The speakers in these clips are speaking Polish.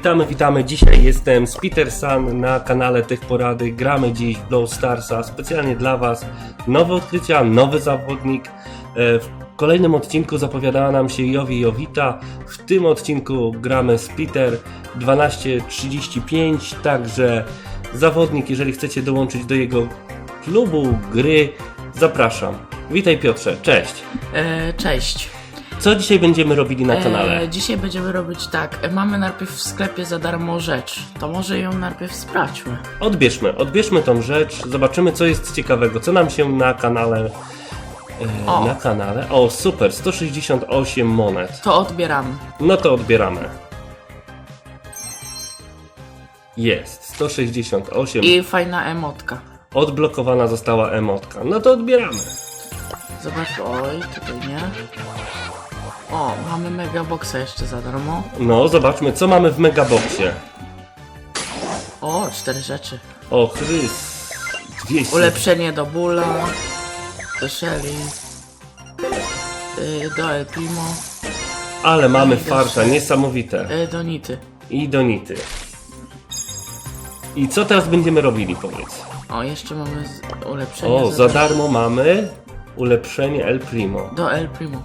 Witamy, witamy. Dzisiaj jestem z Peter Sun na kanale Tych Porady. Gramy dziś Blow Starsa specjalnie dla Was. Nowe odkrycia, nowy zawodnik. E, W kolejnym odcinku zapowiadała nam się Jowi Jowita. W tym odcinku gramy z Peter 12.35, także zawodnik, jeżeli chcecie dołączyć do jego klubu gry, zapraszam. Witaj Piotrze, cześć. E, cześć. Co dzisiaj będziemy robili na kanale? E, dzisiaj będziemy robić tak. E, mamy najpierw w sklepie za darmo rzecz. To może ją najpierw sprawdźmy. Odbierzmy, odbierzmy tą rzecz, zobaczymy co jest ciekawego, co nam się na kanale. E, O. na kanale. O, super, 168 monet. To odbieramy. No to odbieramy. Jest, 168. I fajna emotka. Odblokowana została emotka. No to odbieramy. Zobacz, oj, tutaj nie. O, mamy megaboxa jeszcze za darmo. No, zobaczmy co mamy w megaboxie. O, cztery rzeczy. O, Chrys. 200. Ulepszenie do Bula, do Shelly, y, do El Primo, Ale mamy farta, niesamowite. y, do Nity. I donity. I co teraz będziemy robili, powiedz? O, jeszcze mamy z- ulepszenie O, za darmo mamy ulepszenie El Primo. do El Primo.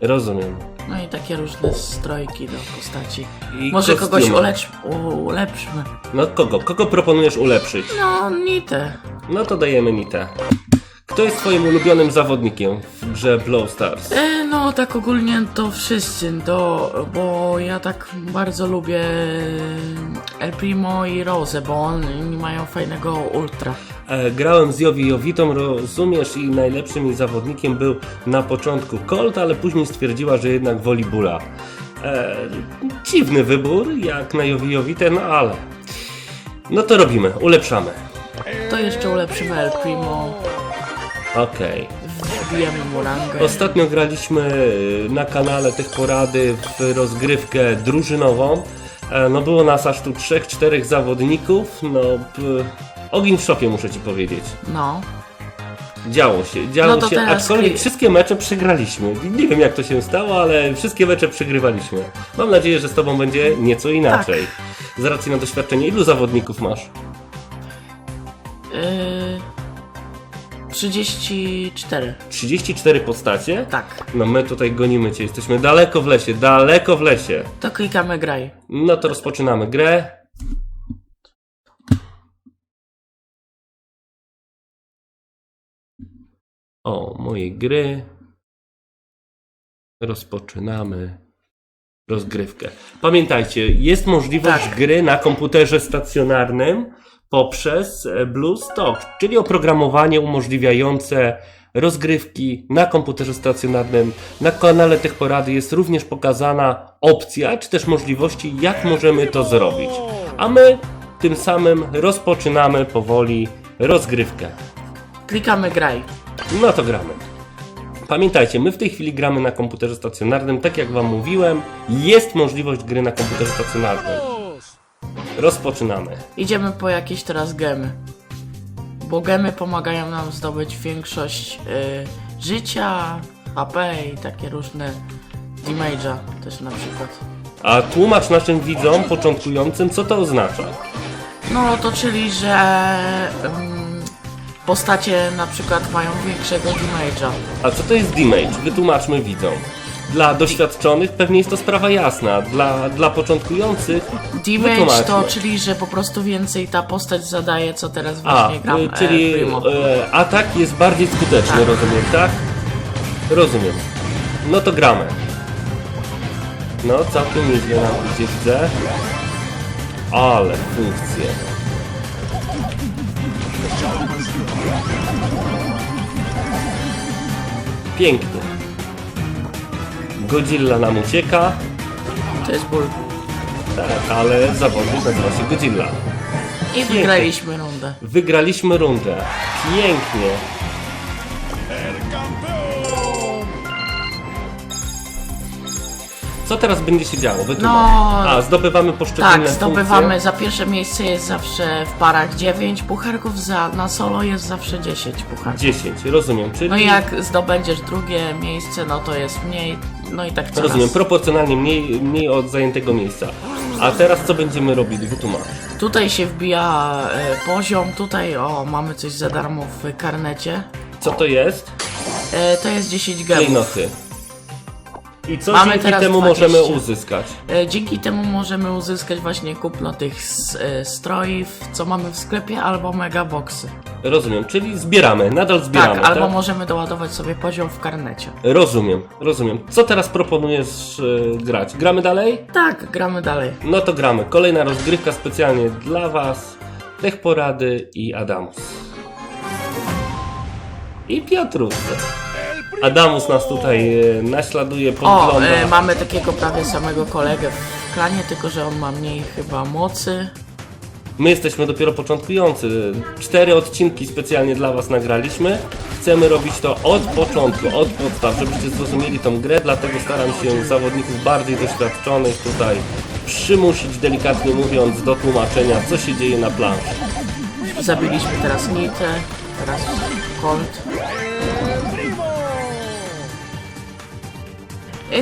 Rozumiem. No i takie różne strojki do postaci. I Może kostiumy. kogoś ulecz, u, ulepszmy. No kogo? Kogo proponujesz ulepszyć? No, Nitę. No to dajemy Nitę. Kto jest twoim ulubionym zawodnikiem w grze Blow Stars? E, no, tak ogólnie to wszyscy, to, bo ja tak bardzo lubię El Primo i Rose, bo oni mają fajnego ultra. E, grałem z Jowi Jowitą, rozumiesz, i najlepszym jej zawodnikiem był na początku Colt, ale później stwierdziła, że jednak woli Bula. E, dziwny wybór, jak na Jowi Jowitę, no ale... No to robimy, ulepszamy. To jeszcze ulepszymy El Primo, Okej. wbijemy mu rangę. Ostatnio graliśmy y, na kanale tych porady w rozgrywkę drużynową. E, No było nas aż tu trzech, czterech zawodników. No ogień w szopie muszę ci powiedzieć. No, Działo się, działo No się, aczkolwiek kli- wszystkie mecze przegraliśmy. Nie wiem jak to się stało, ale wszystkie mecze przegrywaliśmy. Mam nadzieję, że z tobą będzie nieco inaczej. Tak. Z racji na doświadczenie, ilu zawodników masz? 34. 34 postacie? Tak, No my tutaj gonimy cię, jesteśmy daleko w lesie, daleko w lesie. to klikamy graj. No to rozpoczynamy grę. O, moje gry. Rozpoczynamy rozgrywkę. Pamiętajcie, jest możliwość Tak. gry na komputerze stacjonarnym poprzez e, BlueStock, czyli oprogramowanie umożliwiające rozgrywki na komputerze stacjonarnym. Na kanale tych porady jest również pokazana opcja, czy też możliwości, jak możemy to zrobić. A my tym samym rozpoczynamy powoli rozgrywkę. Klikamy graj. No to gramy. Pamiętajcie, my w tej chwili gramy na komputerze stacjonarnym, tak jak Wam mówiłem, jest możliwość gry na komputerze stacjonarnym. Rozpoczynamy. Idziemy po jakieś teraz gemy. Bo gemy pomagają nam zdobyć większość y, życia, HP i takie różne damage'a też na przykład. A tłumacz naszym widzom, początkującym, co to oznacza. No to czyli, że ym, postacie na przykład mają większego damage'a. A co to jest damage? Wytłumaczmy widzom. Dla doświadczonych pewnie jest to sprawa jasna. Dla, dla początkujących Damage to czyli, że po prostu więcej ta postać zadaje, co teraz A, właśnie gram. y, czyli e, Primo. e, atak jest bardziej skuteczny, Tak. rozumiem, tak? Rozumiem. No to gramy. No, całkiem nieźle nam idzie, widzę. Ale funkcje. Pięknie. Godzilla nam ucieka. To jest ból. Tak, ale zawodnik nazywa się Godzilla. I wygraliśmy rundę. Wygraliśmy rundę. Pięknie. Co teraz będzie się działo? Wytłumacz. No, A, zdobywamy poszczególne Tak, zdobywamy. funkcje. Za pierwsze miejsce jest zawsze w parach 9 pucharków, za, na solo jest zawsze 10 pucharków. 10, rozumiem. Czyli No i jak zdobędziesz drugie miejsce, no to jest mniej, no i tak coraz. Rozumiem, proporcjonalnie mniej, mniej od zajętego miejsca. A teraz co będziemy robili? Wytłumacz. Tutaj się wbija e, poziom, tutaj o, mamy coś za darmo w karnecie. Co to jest? E, to jest 10 gemów. Klejnoty. I co Mamy dzięki teraz temu 20. możemy uzyskać? E, dzięki temu możemy uzyskać właśnie kupno tych s, e, strojów, co mamy w sklepie, albo megaboxy. Rozumiem, czyli zbieramy, nadal zbieramy, Tak, tak? albo możemy doładować sobie poziom w karnecie. Rozumiem, rozumiem. Co teraz proponujesz e, grać? Gramy dalej? Tak, gramy dalej. No to gramy. Kolejna rozgrywka specjalnie dla Was. Tech Porady i Adamus. I Piotrus. Adamus nas tutaj e, naśladuje, O, podgląda. e, mamy takiego prawie samego kolegę w klanie, tylko że on ma mniej chyba mocy. My jesteśmy dopiero początkujący. Cztery odcinki specjalnie dla Was nagraliśmy. Chcemy robić to od początku, od podstaw, żebyście zrozumieli tą grę, dlatego staram się zawodników bardziej doświadczonych tutaj przymusić, delikatnie mówiąc, do tłumaczenia, co się dzieje na planszy. Zabiliśmy teraz Nitę, teraz Colt.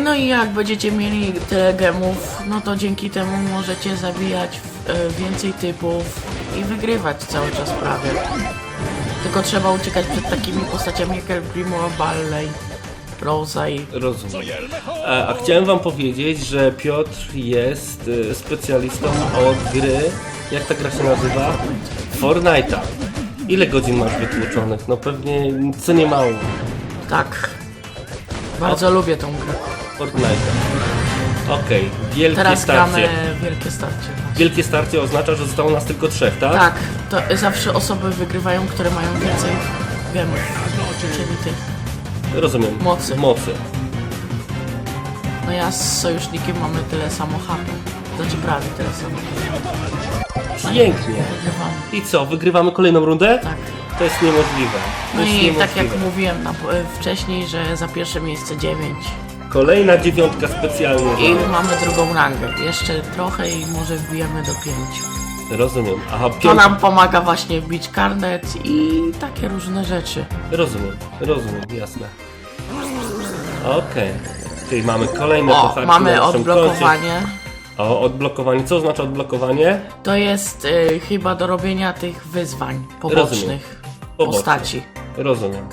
No i jak będziecie mieli tyle gemów, no to dzięki temu możecie zabijać e, więcej typów i wygrywać cały czas prawie. Tylko trzeba uciekać przed takimi postaciami jak El Primo, Balley, Rosa i... Rozumiem. A, a chciałem Wam powiedzieć, że Piotr jest e, specjalistą od gry, jak ta gra się nazywa? Fortnite'a. Ile godzin masz wytłuczonych? No pewnie co nie mało. Tak. Bardzo lubię tą grę. Fortnite'a. Okej, wielkie Teraz starcie. gramy wielkie starcie. Wielkie starcie oznacza, że zostało nas tylko trzech, tak? Tak, to zawsze osoby wygrywają, które mają więcej gemów. Czyli tych. Rozumiem. Mocy. Mocy. No ja z sojusznikiem mamy tyle samo HP. Znaczy prawie tyle samo. Pięknie. Wygrywamy. I co, wygrywamy kolejną rundę? Tak. To jest niemożliwe. To No jest i tak jak niemożliwe. mówiłem na, wcześniej, że za pierwsze miejsce 9. Kolejna dziewiątka specjalnie. I mamy drugą rangę. Jeszcze trochę i może wbijemy do 5. Rozumiem. Aha, To piąta. nam pomaga właśnie wbić karnet i takie różne rzeczy. Rozumiem, rozumiem, jasne. Okej. Czyli mamy kolejne O, pucharki mamy koncie. odblokowanie. O, odblokowanie. Co oznacza odblokowanie? To jest y, chyba do robienia tych wyzwań pobocznych Pobocznych. postaci. Rozumiem.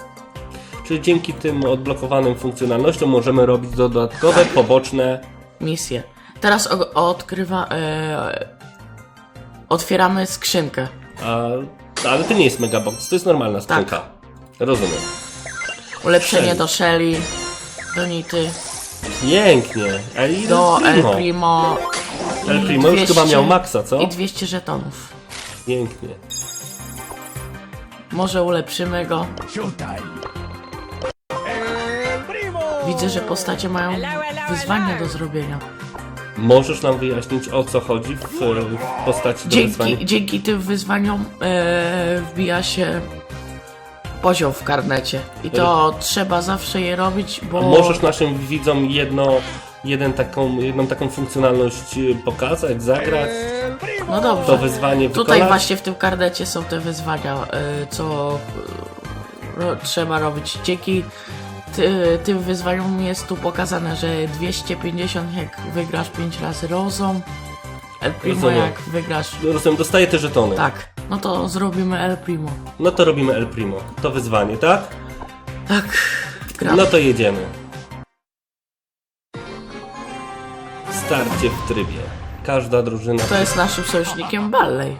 Czyli dzięki tym odblokowanym funkcjonalnościom możemy robić dodatkowe, poboczne. Misje. Teraz o, odkrywa. E, otwieramy skrzynkę. A, ale to nie jest megabox, to jest normalna skrzynka. Tak. Rozumiem. Ulepszenie Shelly. do Shelly, do Nity, Pięknie. A do El Primo. Primo. El i Primo już 200 chyba miał maksa, co? I 200 żetonów. Pięknie. Może ulepszymy go. Widzę, że postacie mają wyzwania do zrobienia. Możesz nam wyjaśnić o co chodzi w, w postaci do wyzwań? Dzięki, dzięki tym wyzwaniom e, wbija się poziom w karnecie. I to trzeba zawsze je robić, bo. Możesz naszym widzom jedno, jeden taką, jedną taką funkcjonalność y, pokazać, zagrać? No dobrze. To wyzwanie Tutaj wykonać? właśnie w tym karnecie są te wyzwania, e, co e, ro, trzeba robić. Dzięki ty, tym wyzwaniom jest tu pokazane, że 250 jak wygrasz 5 razy rozą. El Primo Rozumiem. jak wygrasz. Rozumiem, dostaję te żetony. Tak, no to zrobimy El Primo. No to robimy El Primo. To wyzwanie, tak? Tak, gram. No to jedziemy. Starcie w trybie. Każda drużyna. To jest naszym sojusznikiem Balley.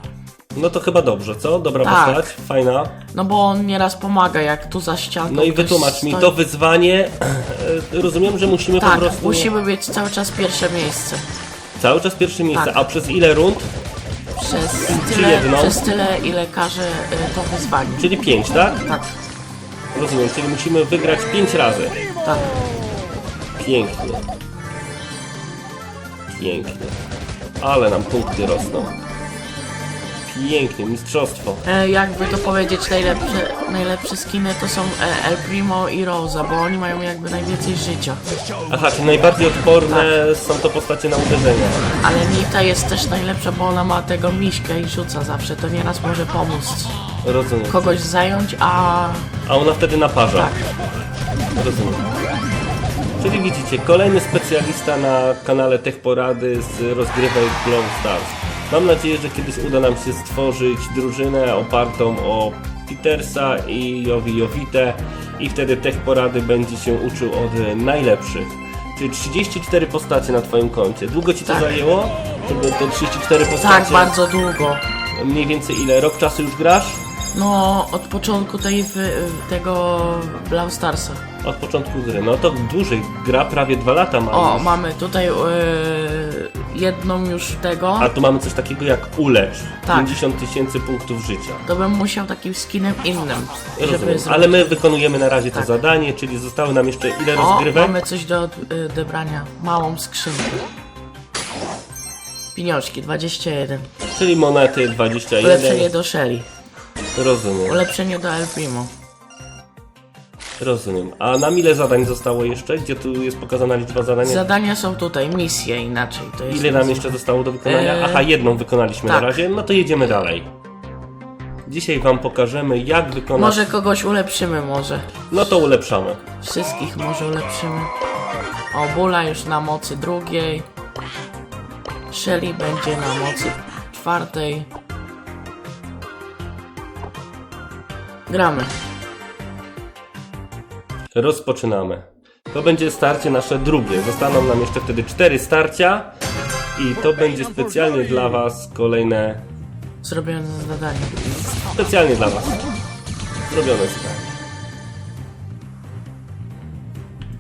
No to chyba dobrze, co? Dobra Tak. postać, fajna. No bo on nieraz pomaga, jak tu za ścianką No i wytłumacz mi, stoi. to wyzwanie. Rozumiem, że musimy po Tak, prostu. musimy mieć cały czas pierwsze miejsce. Cały czas pierwsze miejsce. Tak. A przez ile rund? Przez tyle, przez tyle ile każe y, to wyzwanie. Czyli 5, tak? Tak, Rozumiem, czyli musimy wygrać 5 razy. tak. Pięknie. Pięknie. Ale nam punkty rosną. Pięknie, mistrzostwo. E, jakby to powiedzieć, najlepsze, najlepsze skiny to są e, El Primo i Rosa, bo oni mają jakby najwięcej życia. Aha, czyli najbardziej odporne są to postacie na uderzenia. Ale Nita jest też najlepsza, bo ona ma tego miśka i rzuca zawsze, to nieraz może pomóc Rozumiem. kogoś zająć, a A ona wtedy naparza. tak. Rozumiem. Czyli widzicie, kolejny specjalista na kanale Tech Porady z rozgrywek Glow Stars. Mam nadzieję, że kiedyś uda nam się stworzyć drużynę opartą o Petersa i Jowi Jowite i wtedy Tech Porady będzie się uczył od najlepszych. Czyli 34 postacie na Twoim koncie. Długo Ci to Tak. zajęło? Żeby te 34 postacie... Tak, bardzo długo. Mniej więcej ile? Rok czasu już grasz? No, od początku tej, tego Blau Starsa. Od początku gry. No to dłużej. Gra prawie dwa lata ma. O, mamy tutaj yy, jedną już tego. A tu mamy coś takiego jak ulecz. Tak. 50 tysięcy punktów życia. To bym musiał takim skinem innym, Rozumiem. Ale my wykonujemy na razie to Tak. zadanie, czyli zostały nam jeszcze ile O, rozgrywek? mamy coś do y, odebrania. Małą skrzynkę. Pieniążki, 21. Czyli monety 21. Ulepszenie do Shelly. Rozumiem, Ulepszenie do El Primo. Rozumiem. A nam ile zadań zostało jeszcze? Gdzie tu jest pokazana liczba zadań? Zadania są tutaj, misje inaczej. To jest Ile nam jeszcze zostało do wykonania? Eee, Aha, jedną wykonaliśmy tak. na razie. No to jedziemy dalej. Dzisiaj wam pokażemy jak wykonać... Może kogoś ulepszymy, może. No to ulepszamy. Wszystkich może ulepszymy. O, Bula już na mocy drugiej. Shelly będzie na mocy czwartej. Gramy. Rozpoczynamy. To będzie starcie nasze drugie. Zostaną nam jeszcze wtedy cztery starcia. I to będzie specjalnie dla was kolejne... Zrobione zadanie. Specjalnie dla was. Zrobione zadanie.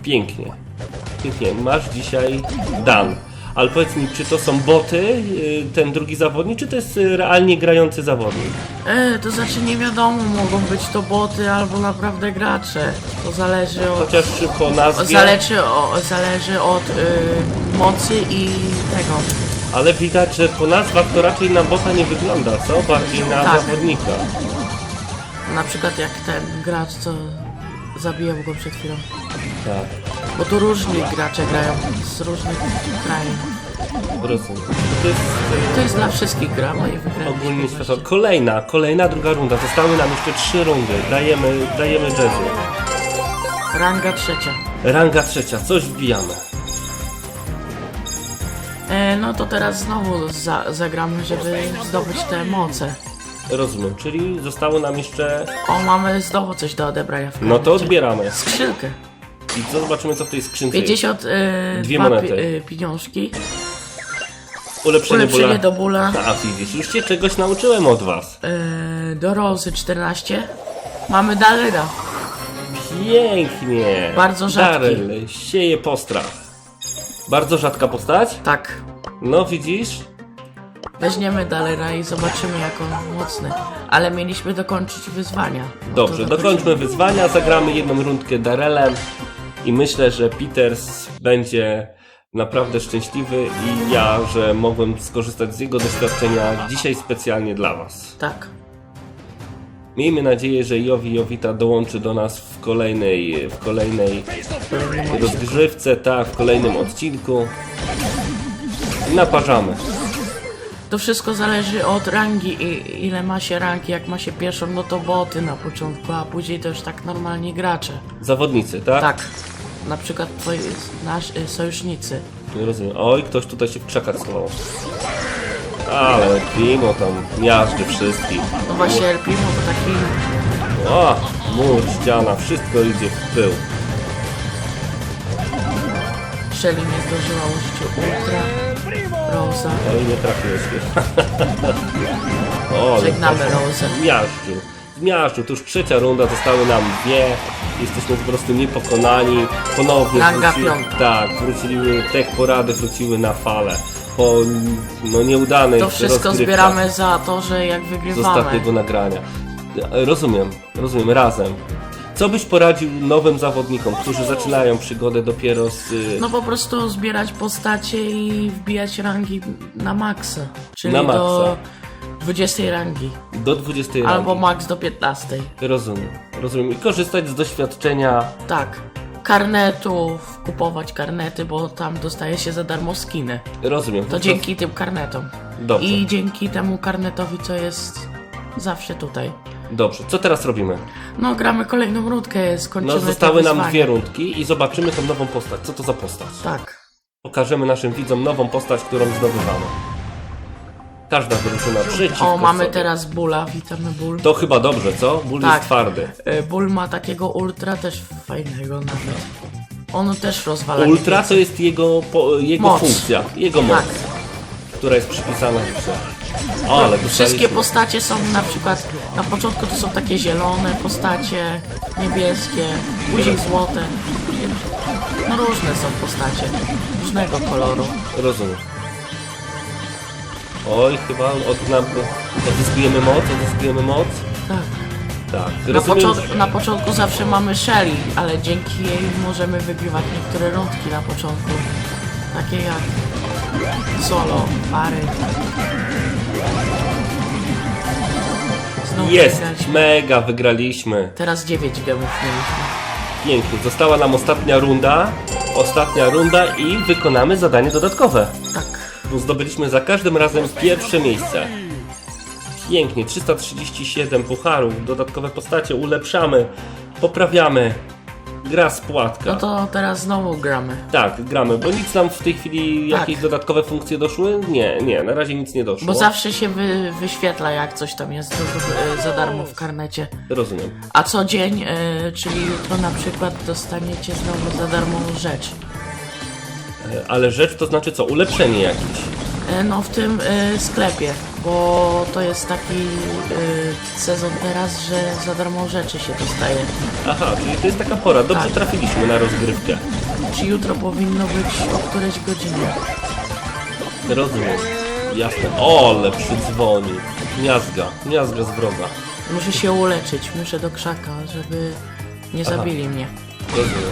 Pięknie. Pięknie. Masz dzisiaj Dan. Ale powiedz mi, czy to są boty, y, ten drugi zawodnik, czy to jest y, realnie grający zawodnik? E, to znaczy nie wiadomo, mogą być to boty albo naprawdę gracze. To zależy od... Chociaż po nazwie, Zależy, o, zależy od y, mocy i tego. ale widać, że po nazwach to raczej na bota nie wygląda, co? Bardziej na Tak. zawodnika. Na przykład jak ten gracz, co zabijał go przed chwilą. Tak, Bo tu różni gracze grają z różnych krajów. rozumiem. To jest To jest dla wszystkich gra, i wygraliśmy. ogólnie światowa. Kolejna, kolejna druga runda. Zostały nam jeszcze trzy rundy. Dajemy, dajemy jazzy. Ranga trzecia. Ranga trzecia, coś wbijamy. E, no to teraz znowu za, zagramy, żeby zdobyć te moce. Rozumiem, czyli zostało nam jeszcze... O, mamy znowu coś do odebrania w No to odbieramy. Skrzynkę. I co zobaczymy, co w tej skrzynce jest. 50 e, Dwie dwa monety. pi, e, pieniążki. Ulepszenie, Ulepszenie bóla. do bóla. A widzisz, już się czegoś nauczyłem od was. E, do Rozy 14. Mamy Dalera. Pięknie. Bardzo rzadki. Daryl sieje postrach. Bardzo rzadka postać? Tak. No widzisz? Weźmiemy Dalera i zobaczymy jak on mocny. Ale mieliśmy dokończyć wyzwania. Dobrze, dokończmy wyzwania, zagramy jedną rundkę Darelem i myślę, że Peters będzie naprawdę szczęśliwy i ja, że mogłem skorzystać z jego doświadczenia dzisiaj specjalnie dla Was. Tak. Miejmy nadzieję, że Jowi Jowita dołączy do nas w kolejnej, w kolejnej rozgrywce, tak, w kolejnym odcinku. I naparzamy. To wszystko zależy od rangi, i, ile ma się rangi. Jak ma się pierwszą, no to boty na początku, a później to już tak normalnie gracze. Zawodnicy, tak? Tak. Na przykład twoi nasz, y, sojusznicy. Nie rozumiem. Oj, ktoś tutaj się w krzakach schował. Ale Primo tam miażdży wszystkich. No właśnie El Primo to taki... O, mur, ściana, wszystko idzie w pył. Shelly nie zdążyła użyć ultra. Rosa. Oj, nie trafiłeś o, Żegnamy ktoś Rosę. Zmiażdżył. Zmiażdżył. To już trzecia runda, zostały nam dwie. Jesteśmy po prostu niepokonani. Ponownie Ranga wróci- piąta. Tak, wrócili, te porady wróciły na falę. Po no, nieudanej To wszystko zbieramy za to, że jak z wygrywamy. ostatniego nagrania. Rozumiem, rozumiem, razem. Co byś poradził nowym zawodnikom, którzy zaczynają przygodę dopiero z... y, No po prostu zbierać postacie i wbijać rangi na maksa. Czyli Na maksa. do 20 rangi. do 20 rangi? Albo max do 15. Rozumiem, rozumiem. I korzystać z doświadczenia... Tak. Karnetów, kupować karnety, bo tam dostaje się za darmo skiny. Rozumiem. To dzięki tym karnetom. Dobrze. I dzięki temu karnetowi, co jest zawsze tutaj. Dobrze, co teraz robimy? No, gramy kolejną rundkę, skończymy No, te zostały nam wyzwania. dwie rundki i zobaczymy tą nową postać. Co to za postać? Tak. Pokażemy naszym widzom nową postać, którą zdobywamy. Każda drużyna przeciwko O, mamy sobie. teraz Bula, witamy Bull. To chyba dobrze, co? Ból Tak. jest twardy. Y, Bull ma takiego ultra też fajnego nawet. On też rozwala Ultra niebieskie. to jest jego, po, jego Moc. funkcja, jego moc, Tak. która jest przypisana w grze. O, ale Wszystkie dostaliśmy. postacie są na przykład, na początku to są takie zielone postacie, niebieskie, później złote. No różne są postacie, różnego koloru. Rozumiem. Oj, chyba od nam odzyskujemy moc, odzyskujemy moc. Tak. Tak, Na, rozumiem. początku, na początku zawsze mamy Shelly, ale dzięki jej możemy wygrywać niektóre rundki na początku. Takie jak solo, pary. Znowu Jest, wygraliśmy. mega, wygraliśmy. Teraz 9 gemów mieliśmy. Pięknie, została nam ostatnia runda. Ostatnia runda i wykonamy zadanie dodatkowe. Tak. Bo Zdobyliśmy za każdym razem pierwsze miejsce. Pięknie, 337 pucharów, dodatkowe postacie, ulepszamy, poprawiamy. Gra spłatka. No to teraz znowu gramy. Tak, gramy, bo nic nam w tej chwili Tak. jakieś dodatkowe funkcje doszły? Nie, nie, na razie nic nie doszło. Bo zawsze się wy, wyświetla jak coś tam jest do, e, za darmo w karnecie. Rozumiem. A co dzień, e, czyli jutro na przykład dostaniecie znowu za darmową rzecz. E, Ale rzecz to znaczy co? Ulepszenie jakieś. No w tym e, sklepie, bo to jest taki e, sezon teraz, że za darmo rzeczy się dostaje. Aha, czyli to jest taka pora. Dobrze Tak. trafiliśmy na rozgrywkę. Czy jutro powinno być o którejś godzinie? Rozumiem. Jasne. O, ale przydzwoni. Miazga. Miazga z wroga. Muszę się uleczyć, muszę do krzaka, żeby nie zabili mnie. Rozumiem.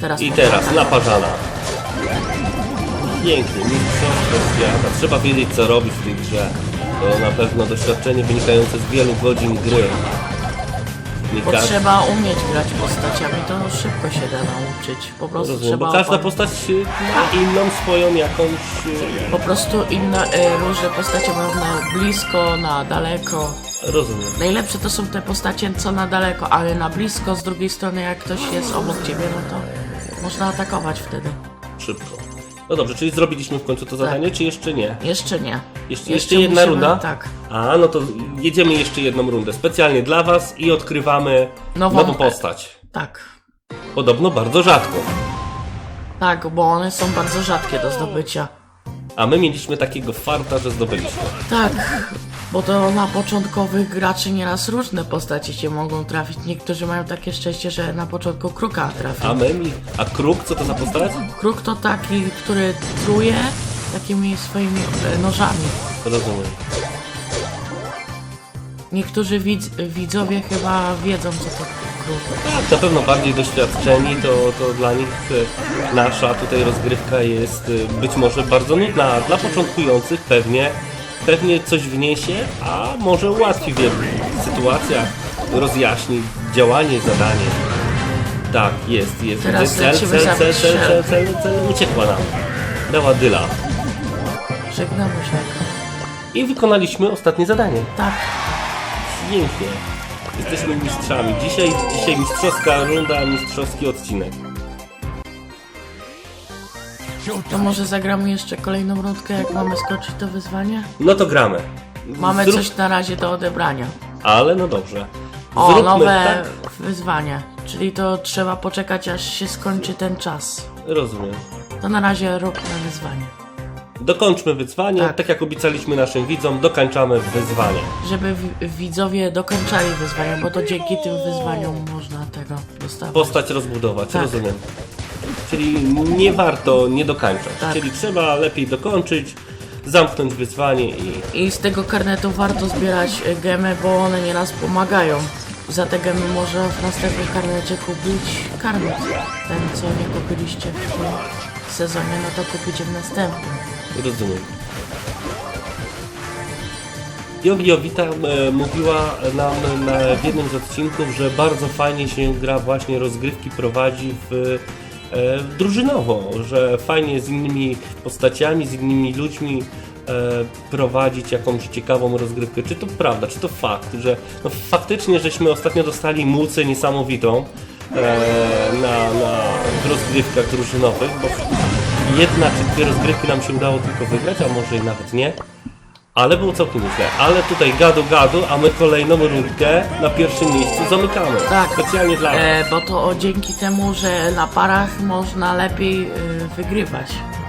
Teraz I teraz naparzana. Pięknie, mistrzostwo świata. Trzeba wiedzieć co robić w tej grze. To na pewno doświadczenie wynikające z wielu godzin gry. Nie Bo trzeba umieć grać postaciami, to szybko się da nauczyć. Po prostu Rozumiem, trzeba bo każda opan- postać y, ma inną swoją jakąś... y, Po prostu inne e, różne postacie mają na blisko, na daleko. Rozumiem. Najlepsze to są te postacie co na daleko, ale na blisko z drugiej strony jak ktoś jest obok ciebie, no to można atakować wtedy. Szybko. No dobrze, czyli zrobiliśmy w końcu to zadanie, czy jeszcze nie? Jeszcze nie. Jeszcze, jeszcze jedna musimy- runda? Tak. A, no to jedziemy jeszcze jedną rundę. Specjalnie dla Was i odkrywamy Nową- nową postać. Tak. Podobno bardzo rzadko. Tak, bo one są bardzo rzadkie do zdobycia. A my mieliśmy takiego farta, że zdobyliśmy. Tak, bo to na początkowych graczy nieraz różne postacie się mogą trafić. Niektórzy mają takie szczęście, że na początku kruka trafi. A my, mi- a kruk, co to za postać? Kruk to taki, który truje takimi swoimi e, nożami. Rozumiem. Niektórzy widz, widzowie chyba wiedzą, co to kruk. Tak, na pewno bardziej doświadczeni, to, to dla nich e, nasza tutaj rozgrywka jest e, być może bardzo nudna, a dla początkujących pewnie, pewnie coś wniesie, a może ułatwi w wielu sytuacjach, rozjaśni działanie, zadanie. Tak, jest, jest. Teraz cel, lecimy cel, za cel, cel, cel, cel, cel, uciekła nam. Dała dyla. Żegnamy się. I wykonaliśmy ostatnie zadanie. Tak, Pięknie. Jesteśmy mistrzami. Dzisiaj, dzisiaj mistrzowska runda, mistrzowski odcinek. To może zagramy jeszcze kolejną rundkę, jak mamy skoczyć to wyzwanie? No to gramy. Mamy Zrób- coś na razie do odebrania. Ale no dobrze. O, Zróbmy nowe tak. wyzwanie. Czyli to trzeba poczekać, aż się skończy ten czas. Rozumiem. To na razie róbmy wyzwanie. Dokończmy wyzwanie. Tak. Tak. jak obiecaliśmy naszym widzom, dokończamy wyzwanie. Żeby wi- widzowie dokończali wyzwania, bo to dzięki tym wyzwaniom można tego dostawać. Postać rozbudować, Tak. rozumiem. Czyli nie warto nie dokończać. Tak. Czyli trzeba lepiej dokończyć, zamknąć wyzwanie i I z tego karnetu warto zbierać e, gemy, bo one nieraz pomagają. Za te gemy można w następnym karnecie kupić karnet. Ten, co nie kupiliście w tym sezonie, no to kupicie w następnym. Rozumiem. Jowi Jowita e, mówiła nam na, w jednym z odcinków, że bardzo fajnie się gra właśnie rozgrywki prowadzi w, e, drużynowo, że fajnie z innymi postaciami, z innymi ludźmi prowadzić jakąś ciekawą rozgrywkę. Czy to prawda, czy to fakt, że no, faktycznie żeśmy ostatnio dostali mucę niesamowitą e, na, na rozgrywkach drużynowych, bo jedna czy dwie rozgrywki nam się udało tylko wygrać, a może i nawet nie. Ale było całkiem nieźle. Ale tutaj gadu gadu, a my kolejną rundkę na pierwszym miejscu zamykamy. Tak. Specjalnie dla was. E, bo to o, dzięki temu, że na parach można lepiej e, wygrywać.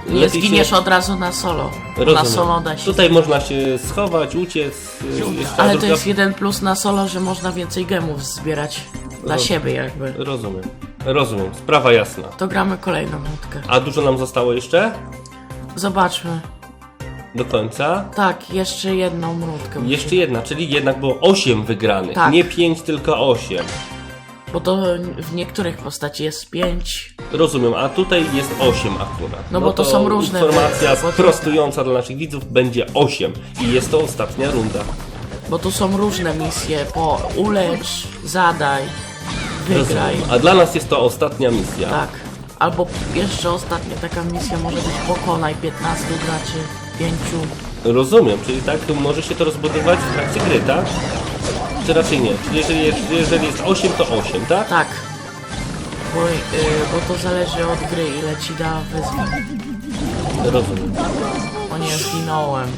Nie Lepiej zginiesz się- od razu na solo. Na Rozumiem. solo da się. Tutaj można się schować, uciec. y, ta Ale to druga- jest jeden plus na solo, że można więcej gemów zbierać dla siebie jakby. Rozumiem. Rozumiem. Sprawa jasna. To gramy kolejną nutkę. A dużo nam zostało jeszcze? Zobaczmy. Do końca? Tak, jeszcze jedną nutkę. Jeszcze jedna, czyli jednak było 8 wygranych. Tak. Nie 5, tylko 8. Bo to w niektórych postaci jest 5. Rozumiem, a tutaj jest 8 akurat. No bo to są różne Informacja wy- bo to- prostująca dla naszych widzów będzie 8. I jest to ostatnia runda. Bo tu są różne misje po ulecz, zadaj, wygraj. Rozumiem. A dla nas jest to ostatnia misja. Tak. Albo jeszcze ostatnia taka misja może być pokonaj 15 graczy, 5. Rozumiem, czyli tak może się to rozbudować w trakcie gry, tak? Czy raczej nie? Czyli jeżeli jest, jeżeli jest 8, to 8, tak? Tak. Bo, y, bo to zależy od gry, ile ci da wyzwań. Rozumiem. O nie, zginąłem.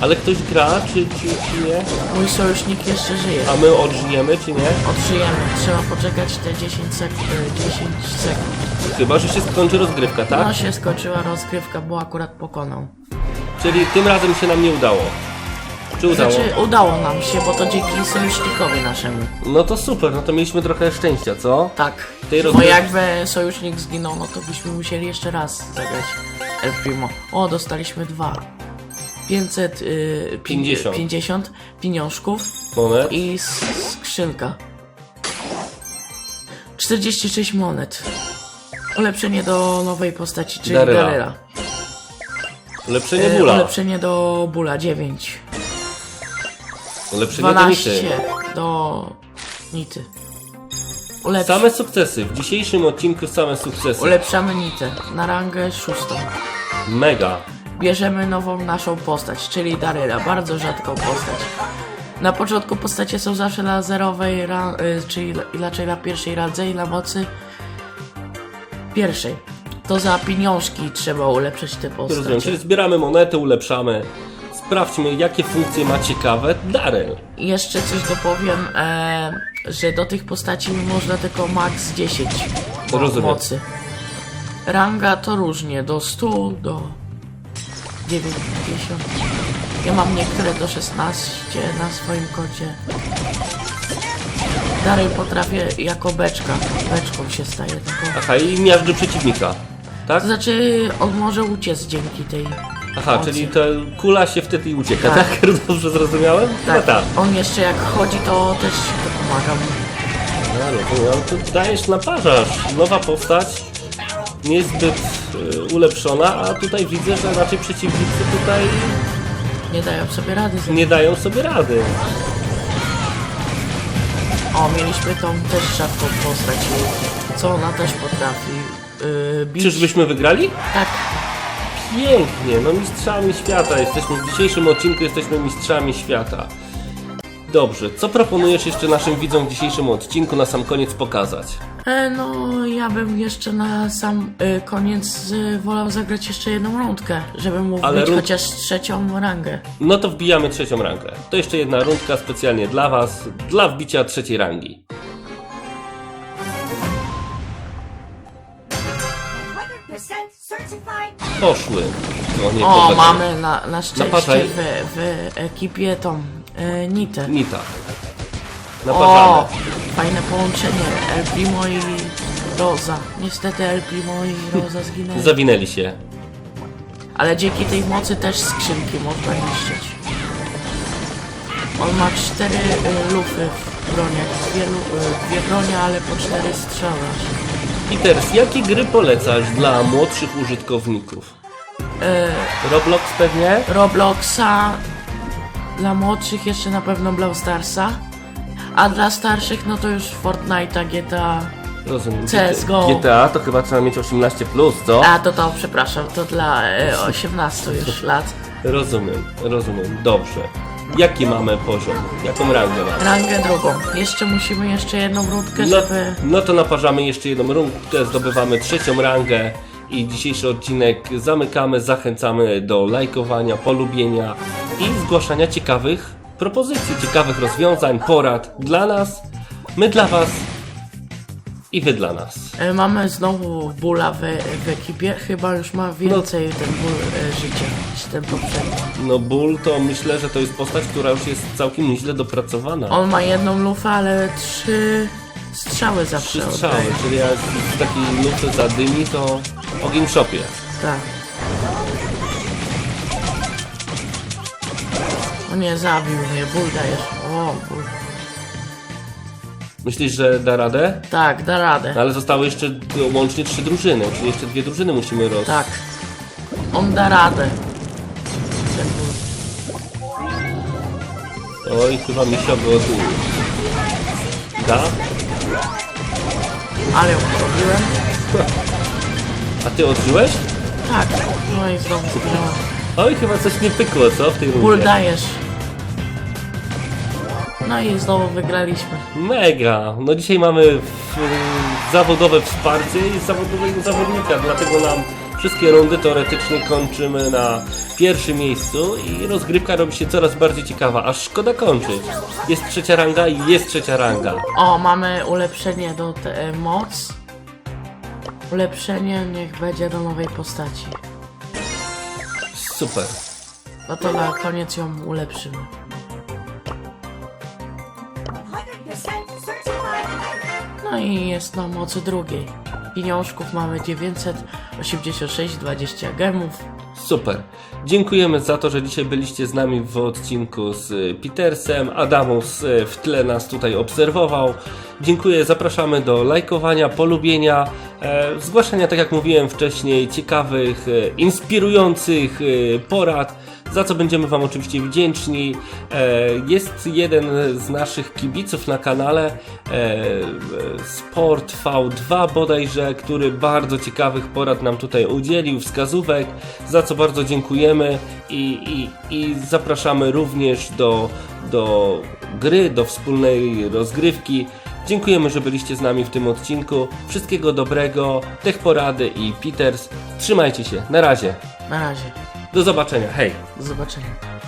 Ale ktoś gra, czy, czy, czy nie? Mój sojusznik jeszcze żyje. A my odżyjemy, czy nie? Odżyjemy. Trzeba poczekać te 10 sekund. 10 sekund. Chyba, że się skończy rozgrywka, tak? No się skończyła rozgrywka, bo akurat pokonał. Czyli tym razem się nam nie udało. Czy udało? Znaczy udało nam się, bo to dzięki sojusznikowi naszemu. No to super, no to mieliśmy trochę szczęścia, co? Tak. Tej Bo rozgrywki- jakby sojusznik zginął, no to byśmy musieli jeszcze raz zagrać El Primo. O, dostaliśmy dwa. 500, y, pię- 50. 50 pieniążków i s- skrzynka. 46 monet. Ulepszenie do nowej postaci, czyli Daryla. Daryla. Ulepszenie E, bóla. Ulepszenie do Bula 9. Ulepszenie do 12 nicy. do Nity. Ulepsz... Same sukcesy. W dzisiejszym odcinku same sukcesy. Ulepszamy Nitę na rangę szóstą. Mega. Bierzemy nową naszą postać, czyli Daryla, bardzo rzadką postać. Na początku postacie są zawsze na zerowej, y, czyli raczej na pierwszej radze i na mocy pierwszej. To za pieniążki trzeba ulepszyć te Rozumiem, postacie. czyli zbieramy monety, ulepszamy. Sprawdźmy, jakie funkcje ma ciekawe Daryl. Jeszcze coś dopowiem, e, że do tych postaci można tylko max 10 mo- Rozumiem. mocy. Ranga to różnie, do 100, do 90. Ja mam niektóre do 16 na swoim kodzie. Dalej potrafię jako beczka, beczką się staje tylko. Aha, i miażdży przeciwnika. Tak? To znaczy, on może uciec dzięki tej Aha, mocy. czyli ta kula się wtedy ucieka, tak? Tak. Dobrze zrozumiałem? Tak, No tak. on jeszcze jak chodzi, to też to pomaga mu. No, ale tu dajesz naparzasz. Nowa postać nie jest zbyt y, ulepszona, a tutaj widzę, że raczej przeciwnicy tutaj Nie dają sobie rady nie dają sobie rady. O, mieliśmy tą też rzadką postać, co ona też potrafi yy, bić. Czyżbyśmy wygrali? Tak, Pięknie, no mistrzami świata jesteśmy. W dzisiejszym odcinku jesteśmy mistrzami świata. Dobrze, co proponujesz jeszcze naszym widzom w dzisiejszym odcinku na sam koniec pokazać? e, no ja bym jeszcze na sam y, koniec y, wolał zagrać jeszcze jedną rundkę, żeby mu Ale wbić rund- chociaż trzecią rangę. No to wbijamy trzecią rangę. To jeszcze jedna rundka specjalnie dla Was, dla wbicia trzeciej rangi. Poszły. O, nie, O, mamy na, na szczęście w, w ekipie tą y, Nitę. Nita. O, Naparzamy. fajne połączenie El Primo i Roza. Niestety El Primo i Roza zginęli. Zawinęli się. Ale dzięki tej mocy też skrzynki można niszczyć. On ma cztery y, lufy w broniach. Dwie, lu- y, dwie bronie, ale po cztery strzały. Peters, jakie gry polecasz dla młodszych użytkowników? Roblox pewnie? Robloxa, dla młodszych jeszcze na pewno Brawl Starsa, a dla starszych no to już Fortnite'a, GTA. Rozumiem. CS:GO. GTA to chyba trzeba mieć 18+, plus, co? A to to, przepraszam, to dla y, 18 już lat. Rozumiem, rozumiem. Dobrze. Jaki mamy poziom? Jaką rangę mamy? Rangę drugą. Jeszcze musimy jeszcze jedną rundkę, No, żeby... no to naparzamy jeszcze jedną rundkę, zdobywamy trzecią rangę i dzisiejszy odcinek zamykamy. Zachęcamy do lajkowania, polubienia i zgłaszania ciekawych propozycji, ciekawych rozwiązań, porad dla nas, my dla Was i Wy dla nas. E, Mamy znowu bóla w, w ekipie. Chyba już ma więcej ten ból e, życia niż ten poprzedni. No ból to myślę, że to jest postać, która już jest całkiem nieźle dopracowana. On ma jedną lufę, ale trzy strzały zawsze Trzy strzały, oddaje. czyli jak z takiej lufy zadymi, to ogień w szopie. Tak. O nie, zabił mnie, ból dajesz. O, ból. Myślisz, że da radę? Tak, da radę. No ale zostały jeszcze łącznie trzy drużyny, czyli jeszcze dwie drużyny musimy roz... Tak. On da radę. Ból. Oj, chyba mi się tu... Da? Ale ją zrobiłem. A ty odżyłeś? Tak. No i znowu zginąłem. Oj, chyba coś nie pykło, co? W tej Ból rundzie. dajesz. No i znowu wygraliśmy. Mega! No dzisiaj mamy w, zawodowe wsparcie i zawodowego zawodnika, dlatego nam wszystkie rundy teoretycznie kończymy na pierwszym miejscu i rozgrywka robi się coraz bardziej ciekawa, aż szkoda kończyć. Jest trzecia ranga i jest trzecia ranga. O, mamy ulepszenie do te, e, moc. Ulepszenie niech będzie do nowej postaci. Super. No to na koniec ją ulepszymy. No i jest na mocy drugiej. Pieniążków mamy 986, 20 gemów. Super. Dziękujemy za to, że dzisiaj byliście z nami w odcinku z y, Petersem. Adamus y, w tle nas tutaj obserwował. Dziękuję, zapraszamy do lajkowania, polubienia, e, zgłaszania, tak jak mówiłem wcześniej, ciekawych, e, inspirujących e, porad, za co będziemy Wam oczywiście wdzięczni. E, jest jeden z naszych kibiców na kanale, e, Sport V2 bodajże, który bardzo ciekawych porad nam tutaj udzielił, wskazówek, za co bardzo dziękujemy i, i, i zapraszamy również do, do gry, do wspólnej rozgrywki. Dziękujemy, że byliście z nami w tym odcinku. Wszystkiego dobrego, Tech Porady i Peters. Trzymajcie się. Na razie. Na razie. Do zobaczenia. Hej. Do zobaczenia.